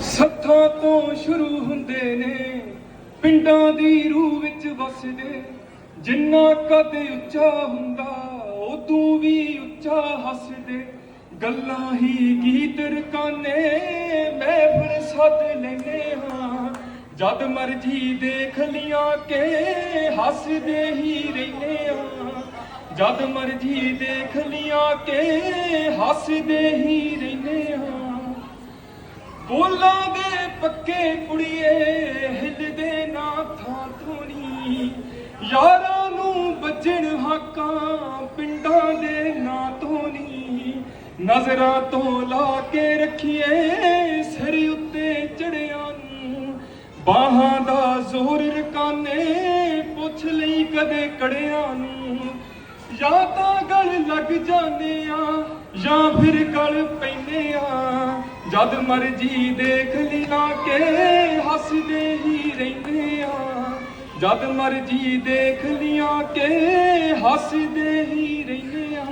ਸੱਥਾਂ ਤੋਂ ਸ਼ੁਰੂ ਹੁੰਦੇ ਨੇ, ਪਿੰਡਾਂ ਦੀ ਰੂਹ ਵਿੱਚ ਵਸਦੇ। ਜਿੰਨਾ ਕਦ ਉੱਚਾ ਹੁੰਦਾ, ਉਦੋਂ ਵੀ ਉੱਚਾ ਹੱਸਦੇ। ਗੱਲਾਂ ਹੀ ਗੀਤ ਰਕਾਨੇ ਮਹਿਫਲ ਸੱਦ ਲੈਨੇ ਹਾਂ। ਜਦ ਮਰਜ਼ੀ ਦੇਖ ਲੀਆਂ ਕੇ, ਹੱਸਦੇ ਹੀ ਰਹਿੰਦੇ ਹਾਂ। ਜਦ ਮਰਜ਼ੀ ਦੇਖ ਲੀਆਂ ਕੇ, ਹੱਸਦੇ ਹੀ ਰਹਿੰਦੇ ਬੋਲਾਂ ਦੇ ਪੱਕੇ ਕੁੜੀਏ ਹਿੱਲਦੇ ਨਾ ਥਾਂ ਥੋਣੀ ਯਾਰਾਂ ਨੂੰ ਵੱਜਣ ਹਾਕਾਂ ਪਿੰਡਾਂ ਦੇ ਨਾਂ ਤੋਂ ਨਜ਼ਰਾਂ ਤੋਂ ਲਾ ਕੇ ਰੱਖੀਏ ਸਿਰ ਉੱਤੇ ਚੜਿਆਂ ਨੂੰ। ਬਾਹਾਂ ਦਾ ਜ਼ੋਰ ਰਕਾਨੇ ਪੁੱਛ ਲਈ ਕਦੇ ਕੜਿਆਂ ਨੂੰ। ਜਾਂ ਤਾਂ ਗਲ ਲੱਗ ਜਾਂਦੇ ਆ ਜਾਂ ਫਿਰ ਗਲ ਪੈਂਦੇ ਆ। ਜਦ ਮਰਜ਼ੀ ਦੇਖ ਲੀਨਾ ਕੇ ਹੱਸਦੇ ਹੀ ਰਹਿੰਦੇ ਆ। ਜਦ ਮਰਜ਼ੀ ਦੇਖ ਲੀਆਂ ਕੇ ਹੱਸਦੇ ਹੀ ਰਹਿੰਦੇ ਆ।